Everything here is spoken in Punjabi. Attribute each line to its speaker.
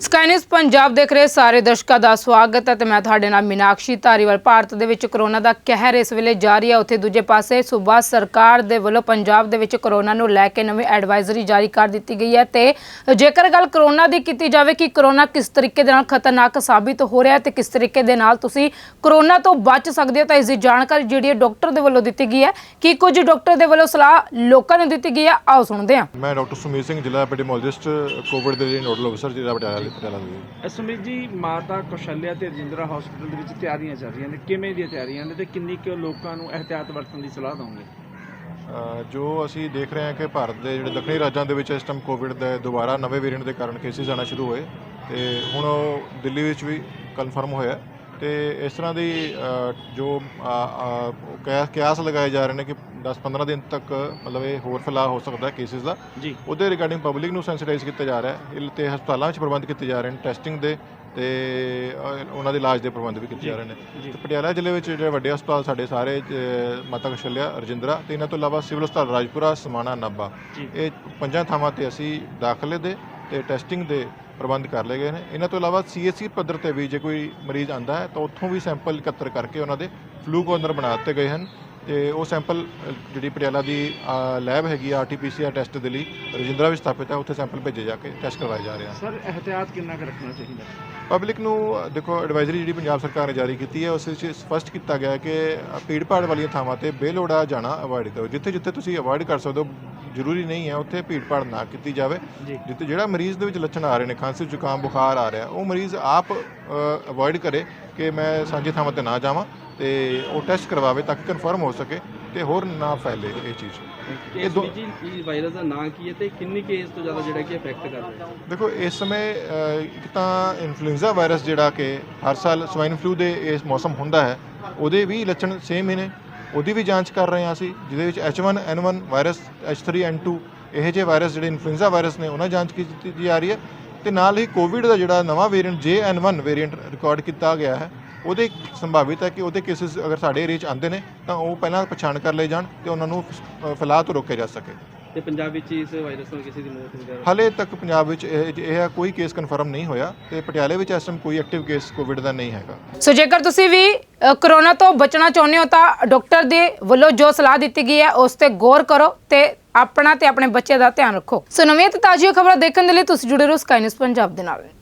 Speaker 1: ਸਕਾਈਨਿਸ ਪੰਜਾਬ ਦੇਖ ਰਹੇ ਸਾਰੇ ਦਰਸ਼ਕਾਂ ਦਾ ਸਵਾਗਤ ਹੈ ਤੇ ਮੈਂ ਤੁਹਾਡੇ ਨਾਲ ਮੀਨਾਕਸ਼ੀ ਧਾਰੀਵਾਲ। ਭਾਰਤ ਦੇ ਵਿੱਚ ਕਰੋਨਾ ਦਾ ਕਹਿਰ ਇਸ ਵੇਲੇ ਜਾਰੀ ਹੈ। ਉੱਥੇ ਦੂਜੇ ਪਾਸੇ ਸੂਬਾ ਸਰਕਾਰ ਦੇ ਵੱਲੋਂ ਪੰਜਾਬ ਦੇ ਵਿੱਚ ਕਰੋਨਾ ਨੂੰ ਲੈ ਕੇ ਨਵੀਂ ਐਡਵਾਈਜ਼ਰੀ ਜਾਰੀ ਕਰ ਦਿੱਤੀ ਗਈ ਹੈ ਤੇ ਜੇਕਰ ਗੱਲ ਕਰੋਨਾ ਦੀ ਕੀਤੀ ਜਾਵੇ ਕਿ ਕਰੋਨਾ ਕਿਸ ਤਰੀਕੇ ਦੇ ਨਾਲ ਖਤਰਨਾਕ ਸਾਬਿਤ ਹੋ ਰਿਹਾ ਹੈ ਤੇ ਕਿਸ ਤਰੀਕੇ ਦੇ ਨਾਲ ਤੁਸੀਂ ਕਰੋਨਾ ਤੋਂ ਬਚ ਸਕਦੇ ਹੋ ਤਾਂ ਇਸ ਦੀ ਜਾਣਕਾਰੀ ਜਿਹੜੀ ਹੈ ਡਾਕਟਰ ਦੇ ਵੱਲੋਂ ਦਿੱਤੀ ਗਈ ਹੈ। ਕਿ ਕੁਝ ਡਾਕਟਰ ਦੇ ਵੱਲੋਂ ਸਲਾਹ ਲੋਕਾਂ ਨੂੰ ਦਿੱਤੀ ਗਈ ਹੈ? ਆਓ ਸੁਣਦੇ ਹਾਂ।
Speaker 2: ਮੈਂ ਡਾਕਟਰ ਸੁਮੀਤ ਸਿੰਘ, ਜ਼ਿਲ੍ਹਾ ਐਪੀਡੈਮੋਲੋਜਿਸਟ ਕੋਵਿਡ ਦੇ ਨੋਡਲ ਅਫਸਰ ਜ਼ਿਲ੍ਹਾ ਪਟਿਆਲਾ ਪਟਿਆਲਾ ਦੇ
Speaker 3: ਸੁਮਿਤ ਜੀ ਮਾਤਾ ਕੌਸ਼ਲਿਆ ਤੇ ਰਜਿੰਦਰਾ ਹਸਪੀਟਲ ਦੇ ਵਿੱਚ ਤਿਆਰੀਆਂ ਚੱਲ ਰਹੀਆਂ ਨੇ। ਕਿਵੇਂ ਦੀਆਂ ਤਿਆਰੀਆਂ ਨੇ ਤੇ ਕਿੰਨੀ ਕੁ ਲੋਕਾਂ ਨੂੰ ਇhtiyat ਵਰਤਣ ਦੀ ਸਲਾਹ ਦਵਾਂਗੇ?
Speaker 2: ਅ, ਜੋ ਅਸੀਂ ਦੇਖ ਰਹੇ ਹਾਂ ਕਿ ਭਾਰਤ ਦੇ ਜਿਹੜੇ ਦੱਖਣੀ ਰਾਜਾਂ ਦੇ ਵਿੱਚ ਇਸ ਟਾਈਮ ਕੋਵਿਡ ਦੇ ਦੁਬਾਰਾ ਨਵੇਂ ਵੇਰੀਐਂਟ ਦੇ ਕਾਰਨ ਕੇਸਿਸ ਆਉਣਾ ਸ਼ੁਰੂ ਹੋਏ ਤੇ ਹੁਣ ਉਹ ਦਿੱਲੀ ਵਿੱਚ ਵੀ ਕਨਫਰਮ ਹੋਇਆ। ਤੇ ਇਸ ਤਰ੍ਹਾਂ ਦੀ ਅ, ਜੋ ਅ, ਅ, ਕਿਆ- ਕਿਆਸ ਲਗਾਏ ਜਾ ਰਹੇ ਨੇ ਕਿ 10-15 ਦਿਨ ਤੱਕ ਮਤਲਬ ਇਹ ਹੋਰ ਫੈਲਾਅ ਹੋ ਸਕਦਾ ਕੇਸਿਸ ਦਾ।
Speaker 3: ਜੀ।
Speaker 2: ਉਹਦੇ ਰਿਗਾਰਡਿੰਗ ਪਬਲਿਕ ਨੂੰ ਸੈਂਸਿਟਾਈਜ਼ ਕੀਤਾ ਜਾ ਰਿਹਾ ਹੈ। ਇਹ ਤੇ ਹਸਪਤਾਲਾਂ ਵਿੱਚ ਪ੍ਰਬੰਧ ਕੀਤੇ ਜਾ ਰਹੇ ਨੇ ਟੈਸਟਿੰਗ ਦੇ ਤੇ ਉਹਨਾਂ ਦੇ ਇਲਾਜ ਦੇ ਪ੍ਰਬੰਧ ਵੀ ਕੀਤੇ ਜਾ ਰਹੇ ਨੇ। ਤੇ ਪਟਿਆਲਾ ਜ਼ਿਲ੍ਹੇ ਵਿੱਚ ਜਿਹੜੇ ਵੱਡੇ ਹਸਪਤਾਲ ਸਾਡੇ ਸਾਰੇ ਮਾਤਾ ਕਸ਼ਲਿਆ ਰਜਿੰਦਰਾ ਤੇ ਇਹਨਾਂ ਤੋਂ ਇਲਾਵਾ ਸਿਵਲ ਹਸਪਤਾਲ ਰਾਜਪੁਰਾ ਸਮਾਣਾ
Speaker 3: ਜੀ।
Speaker 2: ਇਹ ਪੰਜਾਂ ਥਾਵਾਂ ਤੇ ਅਸੀਂ ਦਾਖਲੇ ਦੇ ਤੇ ਟੈਸਟਿੰਗ ਦੇ ਪ੍ਰਬੰਧ ਕਰ ਲਏ ਗਏ ਨੇ। ਇਹਨਾਂ ਤੋਂ ਇਲਾਵਾ ਸੀਐਸਸੀ ਪੱਧਰ ਤੇ ਵੀ ਜੇ ਕੋਈ ਮਰੀਜ਼ ਆਂਦਾ ਹੈ ਤਾਂ ਉੱਥੋਂ ਵੀ ਸੈਂਪਲ ਇਕੱਤਰ ਕਰਕੇ ਉਹਨਾਂ ਦੇ ਫਲੂ ਕੋਨਰ ਬਣਾ ਦਿੱਤੇ ਗਏ ਹਨ। ਤੇ ਉਹ ਸੈਂਪਲ ਜਿਹੜੀ ਪਟਿਆਲਾ ਦੀ ਲੈਬ ਹੈਗੀ ਆ ਆਰਟੀਪੀਸੀਆਰ ਟੈਸਟ ਦੇ ਲਈ ਰਜਿੰਦਰਾ ਵਿੱਚ ਸਥਾਪਿਤ ਹੈ ਉੱਥੇ ਸੈਂਪਲ ਭੇਜੇ ਜਾ ਕੇ ਟੈਸਟ ਕਰਵਾਏ ਜਾ ਰਹੇ ਹਨ
Speaker 3: ਸਰ ਇhtiyat ਕਿੰਨਾ ਕੁ ਰੱਖਣਾ ਚਾਹੀਦਾ?
Speaker 2: ਪਬਲਿਕ ਨੂੰ ਦੇਖੋ ਐਡਵਾਈਜ਼ਰੀ ਜਿਹੜੀ ਪੰਜਾਬ ਸਰਕਾਰ ਨੇ ਜਾਰੀ ਕੀਤੀ ਹੈ ਉਸ ਵਿੱਚ ਸਪਸ਼ਟ ਕੀਤਾ ਗਿਆ ਹੈ ਕਿ ਭੀੜ ਭਾੜ ਵਾਲੀਆਂ ਥਾਵਾਂ ਤੇ ਬੇਲੋੜਾ ਜਾਣਾ ਅਵੋਇਡ ਕਰੋ। ਜਿੱਥੇ ਜਿੱਥੇ ਤੁਸੀਂ ਅਵੋਇਡ ਕਰ ਸਕਦੇ ਹੋ ਜ਼ਰੂਰੀ ਨਹੀਂ ਹੈ ਉੱਥੇ ਭੀੜ ਭਾੜ ਨਾ ਕੀਤੀ ਜਾਵੇ। ਜਿੱਥੇ ਜਿਹੜਾ ਮਰੀਜ਼ ਦੇ ਵਿੱਚ ਲੱਛਣ ਆ ਰਹੇ ਨੇ ਖਾਂਸੀ ਜ਼ੁਕਾਮ ਬੁਖਾਰ ਆ ਰਿਹਾ ਉਹ ਮਰੀਜ਼ ਆਪ ਅਵੋਇਡ ਕਰੇ ਕਿ ਮੈਂ ਸਾਂਝੀ ਥਾਵਾਂ ਤੇ ਨਾ ਜਾਵਾਂ। ਤੇ ਉਹ ਟੈਸਟ ਕਰਵਾਵੇ ਤਾਂ ਕਿ ਕਨਫਰਮ ਹੋ ਸਕੇ ਤੇ ਹੋਰ ਨਾ ਫੈਲੇ ਇਹ ਚੀਜ਼। ਇਹ ਦੋ-
Speaker 4: ਇਹ ਵਾਇਰਸ ਦਾ ਨਾਂ ਕੀ ਹੈ ਤੇ ਕਿੰਨੀ ਕੇਸ ਤੋਂ ਜ਼ਿਆਦਾ ਜਿਹੜਾ ਕਿ ਅਫੈਕਟ ਕਰ ਰਿਹਾ ਹੈ?
Speaker 2: ਦੇਖੋ ਇਸ ਸਮੇਂ ਇੱਕ ਤਾਂ ਇਨਫਲੂਐਂਜ਼ਾ ਵਾਇਰਸ ਜਿਹੜਾ ਕਿ ਹਰ ਸਾਲ ਸਵਾਈਨ ਫਲੂ ਦੇ ਇਸ ਮੌਸਮ ਹੁੰਦਾ ਹੈ ਉਹਦੇ ਵੀ ਲੱਛਣ ਸੇਮ ਹੀ ਨੇ। ਉਹਦੀ ਵੀ ਜਾਂਚ ਕਰ ਰਹੇ ਹਾਂ ਅਸੀਂ ਜਿਹਦੇ ਵਿੱਚ H1N1 ਵਾਇਰਸ H3N2 ਇਹ ਜਿਹੇ ਵਾਇਰਸ ਜਿਹੜੇ ਇਨਫਲੂਐਂਜ਼ਾ ਵਾਇਰਸ ਨੇ ਉਹਨਾਂ ਜਾਂਚ ਕੀਤੀ ਜਾ ਰਹੀ ਹੈ। ਤੇ ਨਾਲ ਹੀ ਕੋਵਿਡ ਦਾ ਜਿਹੜਾ ਨਵਾਂ ਵੇਰੀਐਂਟ JN1 ਵੇਰੀਐਂਟ ਰਿਕਾਰਡ ਕੀਤਾ ਗਿਆ ਹੈ ਉਹਦੇ ਸੰਭਾਵਿਤ ਹੈ ਕਿ ਉਹਦੇ ਕੇਸਿਸ ਅਗਰ ਸਾਡੇ ਏਰੀਆ 'ਚ ਆਉਂਦੇ ਨੇ ਤਾਂ ਉਹ ਪਹਿਲਾਂ ਪਛਾਣ ਕਰ ਲਏ ਜਾਣ ਤੇ ਉਹਨਾਂ ਨੂੰ ਫੈਲਾਅ ਤੋਂ ਰੋਕਿਆ ਜਾ ਸਕੇ।
Speaker 4: ਤੇ ਪੰਜਾਬ ਵਿੱਚ ਇਸ ਵਾਇਰਸ ਨਾਲ ਕਿਸੇ ਦੀ ਮੌਤ ਵਗੈਰਾ
Speaker 2: ਹਾਲੇ ਤੱਕ ਪੰਜਾਬ ਵਿੱਚ ਇਹ ਇਹ ਕੋਈ ਕੇਸ ਕਨਫਰਮ ਨਹੀਂ ਹੋਇਆ ਤੇ ਪਟਿਆਲੇ ਵਿੱਚ ਇਸ ਟਾਈਮ ਕੋਈ ਐਕਟਿਵ ਕੇਸ ਕੋਵਿਡ ਦਾ ਨਹੀਂ ਹੈਗਾ।
Speaker 1: ਸੋ ਜੇਕਰ ਤੁਸੀਂ ਵੀ ਕਰੋਨਾ ਤੋਂ ਬਚਣਾ ਚਾਹੁੰਦੇ ਹੋ ਤਾਂ ਡਾਕਟਰ ਦੇ ਵੱਲੋਂ ਜੋ ਸਲਾਹ ਦਿੱਤੀ ਗਈ ਹੈ ਉਸ ਤੇ ਗੌਰ ਕਰੋ ਤੇ ਆਪਣਾ ਤੇ ਆਪਣੇ ਬੱਚੇ ਦਾ ਧਿਆਨ ਰੱਖੋ। ਸੋ ਨਵੀਆਂ ਤੇ ਤਾਜ਼ੀਆਂ ਖਬਰਾਂ ਦੇਖਣ ਦੇ ਲਈ ਤੁਸੀਂ ਜੁੜੇ ਰਹੋ ਸਕਾਈ ਨਿਊਜ਼ ਪੰਜਾਬ ਦੇ ਨਾਲ।